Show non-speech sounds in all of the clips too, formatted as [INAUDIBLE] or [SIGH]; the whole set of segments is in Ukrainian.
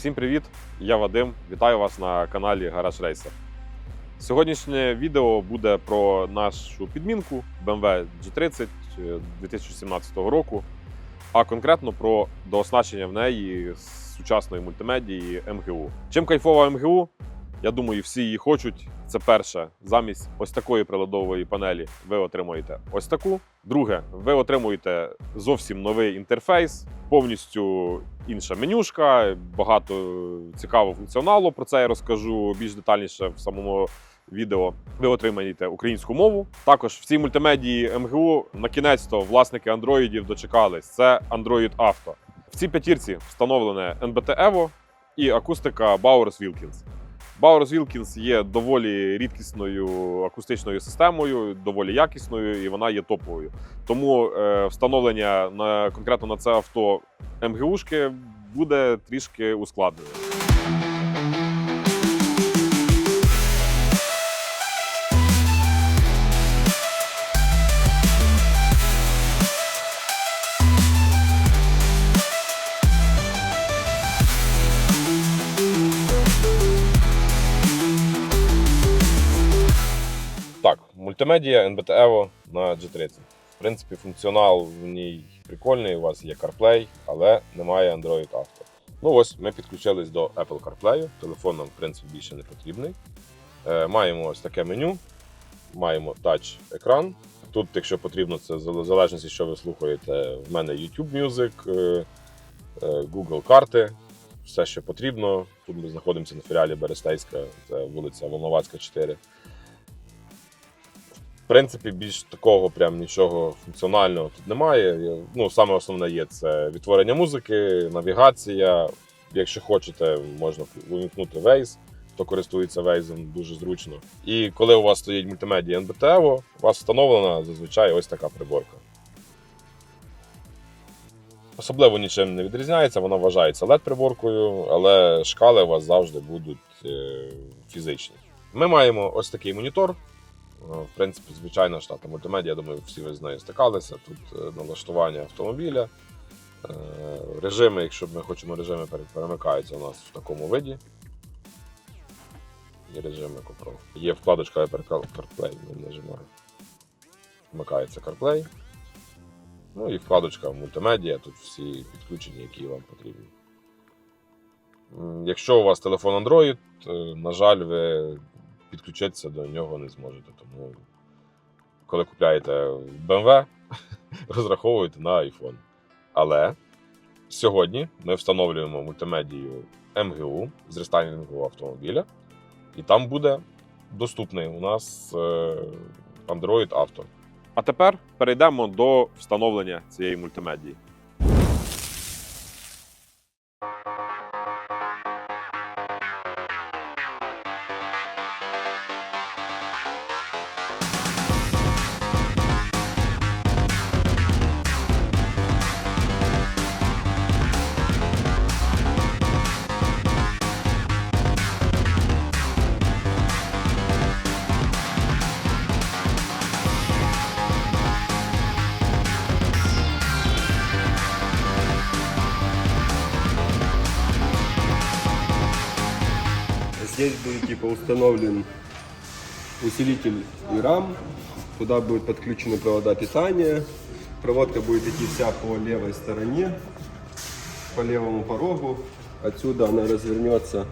Всім привіт! Я Вадим. Вітаю вас на каналі Garage Racer. Сьогоднішнє відео буде про нашу підмінку BMW G30 е, 2017 року, а конкретно про дооснащення в неї сучасної мультимедії МГУ. Чим кайфова МГУ? Я думаю, всі її хочуть. Це перше, замість ось такої приладової панелі ви отримуєте ось таку. Друге, ви отримуєте зовсім новий інтерфейс, повністю інша менюшка, багато цікавого функціоналу. Про це я розкажу більш детальніше в самому відео. Ви отримаєте українську мову. Також в цій мультимедії МГУ на кінець-то власники андроїдів дочекались. Це Android Auto. В цій п'ятірці встановлене NBT Evo і акустика Bowers Wilkins. Bowers Wilkins є доволі рідкісною акустичною системою, доволі якісною, і вона є топовою. Тому е, встановлення на конкретно на це авто МГУшки буде трішки ускладнено. Мультимедія NBT Evo на G30. В принципі, функціонал в ній прикольний. У вас є CarPlay, але немає Android Auto. Ну ось ми підключились до Apple CarPlay. Телефон нам, в принципі, більше не потрібний. Е, маємо ось таке меню, маємо тач екран. Тут, якщо потрібно, це в залежності, що ви слухаєте, в мене YouTube Music, е, е, Google карти, все, що потрібно. Тут ми знаходимося на філіалі Берестейська, це вулиця Волновацька, 4. Принципі, більш такого прям нічого функціонального тут немає. Ну, саме основне є це відтворення музики, навігація. Якщо хочете, можна увімкнути Waze, хто користується Waze, дуже зручно. І коли у вас стоїть мультимедія NBT Evo, у вас встановлена зазвичай ось така приборка. Особливо нічим не відрізняється, вона вважається LED-приборкою, але шкали у вас завжди будуть е, фізичні. Ми маємо ось такий монітор. Е, В принципі, звичайна штатна мультимедіа, я думаю, всі ви з нею стикалися. Тут е, налаштування автомобіля. Е, Режими, якщо ми хочемо режими, перемикаються у нас в такому виді. Є режими CoPro. Є вкладочка CarPlay, не нажимаю. Вмикається CarPlay. Ну і вкладочка мультимедіа, тут всі підключення, які вам потрібні. Якщо у вас телефон Android, на жаль, ви підключитися до нього не зможете. Тому, коли купляєте BMW, [LAUGHS] розраховуйте на iPhone. Але сьогодні ми встановлюємо мультимедію МГУ з рестайлінгу автомобіля, і там буде доступний у нас е, Android Auto. А тепер перейдемо до встановлення цієї мультимедії. Здесь будет типа установлен усилитель и рам, куда будут подключены провода питания. Проводка будет идти вся по левой стороне, по левому порогу. Отсюда она развернется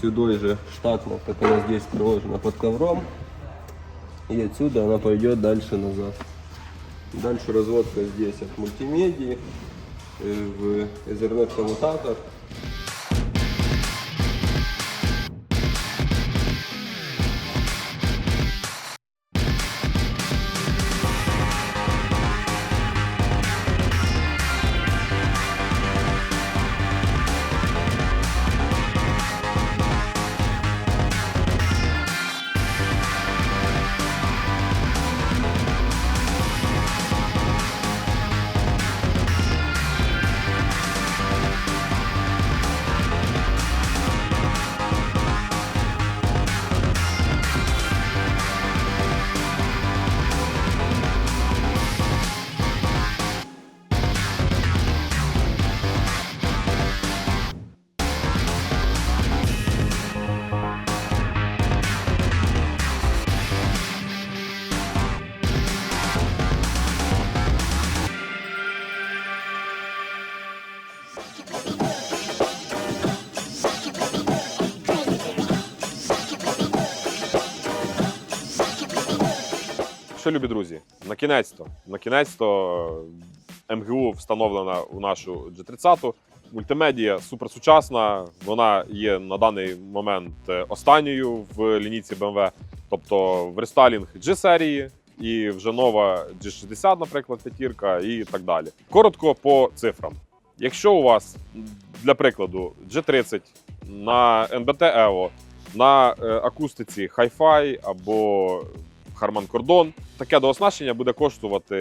сюда же штатно, как она здесь приложена под ковром. И отсюда она пойдет дальше назад. Дальше разводка здесь от мультимедии э, в Ethernet коммутатор. Що, любі друзі, на кінець-то, на кінець-то е, МГУ встановлена у нашу G30. Мультимедія суперсучасна. Вона є на даний момент е, останньою в лінійці BMW. Тобто в рестайлінг G серії і вже нова G60, наприклад, п'ятірка і так далі. Коротко по цифрам. Якщо у вас, для прикладу, G30 на NBT Evo на е, акустиці Hi-Fi або Harman Kardon, таке дооснащення буде коштувати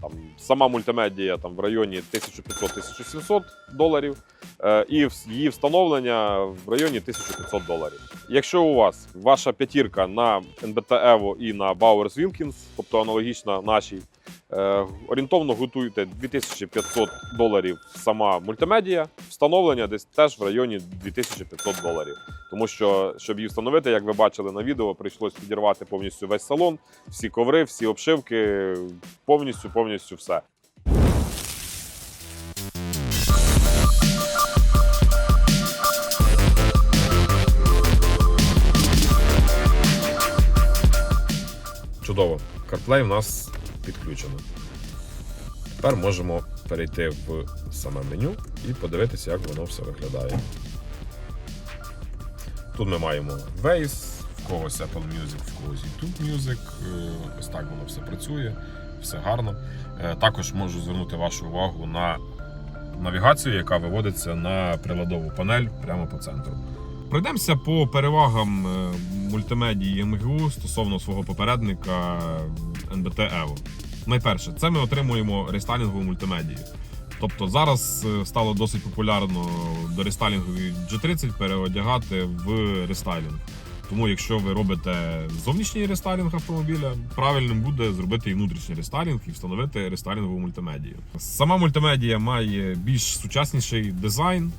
там сама мультимедія там в районі 1500-1700 доларів, е, і її встановлення в районі 1500 доларів. Якщо у вас ваша п'ятірка на NBT Evo і на Bowers Wilkins, тобто аналогічна нашій, е, орієнтовно готуєте 2500 доларів сама мультимедія, встановлення десь теж в районі 2500 доларів. Тому що, щоб її встановити, як ви бачили на відео, прийшлось підірвати повністю весь салон, всі коври, всі обшивки, повністю, повністю все. Чудово. CarPlay у нас підключено. Тепер можемо перейти в саме меню і подивитися, як воно все виглядає. Тут ми маємо Waze, когось Apple Music, в когось YouTube Music. Е, Ось так воно все працює, все гарно. Е, Також можу звернути вашу увагу на навігацію, яка виводиться на приладову панель прямо по центру. Пройдемося по перевагам е, мультимедії МГУ стосовно свого попередника NBT Evo. Найперше, це ми отримуємо рестайлінгову мультимедію. Тобто зараз стало досить популярно до рестайлінгової G30 переодягати в рестайлінг. Тому, якщо ви робите зовнішній рестайлінг автомобіля, правильним буде зробити і внутрішній рестайлінг і встановити рестайлінгову мультимедію. Сама мультимедія має більш сучасніший дизайн.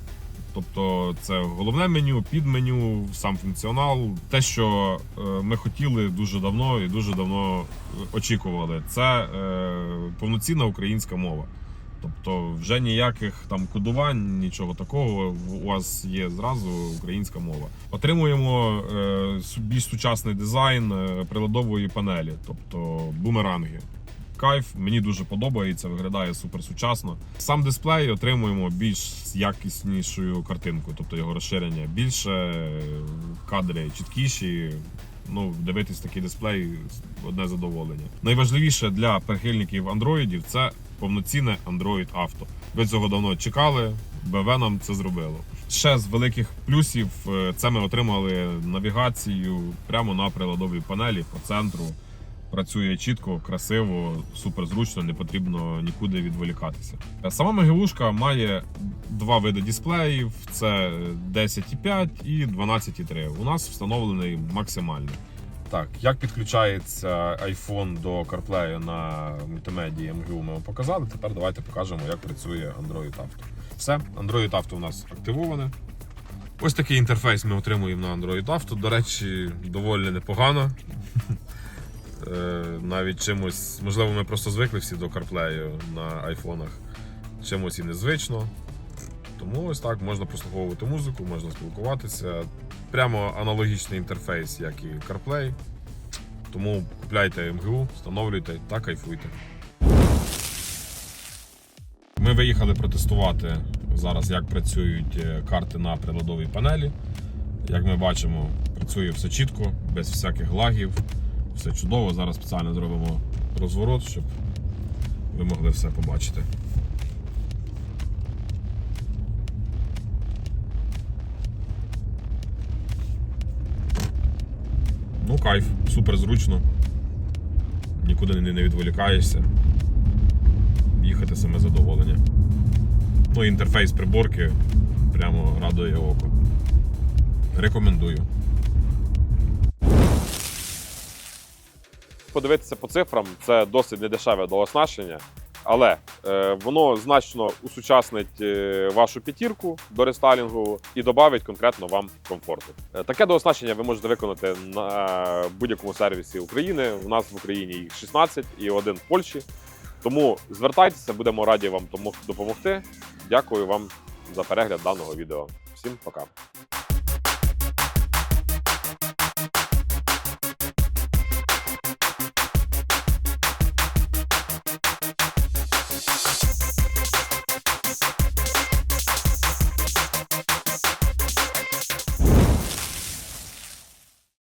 Тобто це головне меню, підменю, сам функціонал. Те, що е, ми хотіли дуже давно і дуже давно е, очікували, це е, повноцінна українська мова. Тобто, вже ніяких там кодувань, нічого такого. У вас є зразу українська мова. Отримуємо е, більш сучасний дизайн е, приладової панелі, тобто бумеранги. Кайф, мені дуже подобається, виглядає супер сучасно. Сам дисплей отримуємо більш якіснішою картинкою, тобто його розширення більше, кадри чіткіші. Ну, дивитись такий дисплей одне задоволення. Найважливіше для прихильників андроїдів це повноцінне Android Auto. Ви цього давно чекали, БВ нам це зробило. Ще з великих плюсів е, це ми отримали навігацію прямо на приладовій панелі по центру. Працює чітко, красиво, супер зручно, не потрібно нікуди відволікатися. Сама МГУшка має два види дисплеїв: це 10,5 і 12,3. У нас встановлений максимальний. Так, як підключається iPhone до CarPlay на мультимедії МГУ, ми вам показали. Тепер давайте покажемо, як працює Android Auto. Все, Android Auto у нас активоване. Ось такий інтерфейс ми отримуємо на Android Auto. До речі, доволі непогано. [LAUGHS] Е, Навіть чимось, можливо, ми просто звикли всі до CarPlay на айфонах. Чимось і незвично. Тому ось так можна прослуховувати музику, можна спілкуватися. Прямо аналогічний інтерфейс, як і CarPlay. Тому купляйте МГУ, встановлюйте та кайфуйте. Ми виїхали протестувати зараз, як працюють е, карти на приладовій панелі. Як ми бачимо, працює все чітко, без всяких лагів, все чудово. Зараз спеціально зробимо розворот, щоб ви могли все побачити. Ну, кайф, супер зручно. Нікуди не відволікаєшся. Їхати саме задоволення. Ну, інтерфейс приборки прямо радує око. Рекомендую. Подивитися по цифрам це досить недешеве дооснащення, але е, воно значно усучаснить е, вашу п'ятірку до рестайлінгу і додавить конкретно вам комфорту. Е, таке дооснащення ви можете виконати на будь-якому сервісі України. У нас в Україні їх 16 і один в Польщі. Тому звертайтеся, будемо раді вам допомогти. Дякую вам за перегляд даного відео. Всім пока.